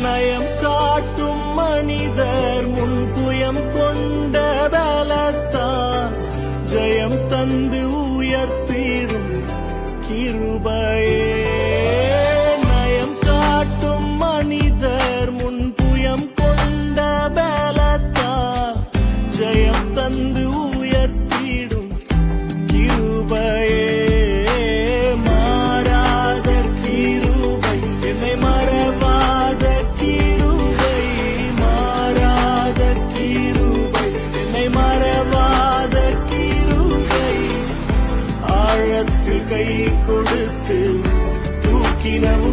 நயம் காட்டும் மனிதர் முன்புயம் கொண்ட பலத்தான். ஜயம் தந்து உயர்த்திடும் கிருபையே. நயம் காட்டும் மனிதர் முன்புயம் கொண்ட பலத்தான். ஜயம் தந்து கை கொடுத்து தூக்கினவும்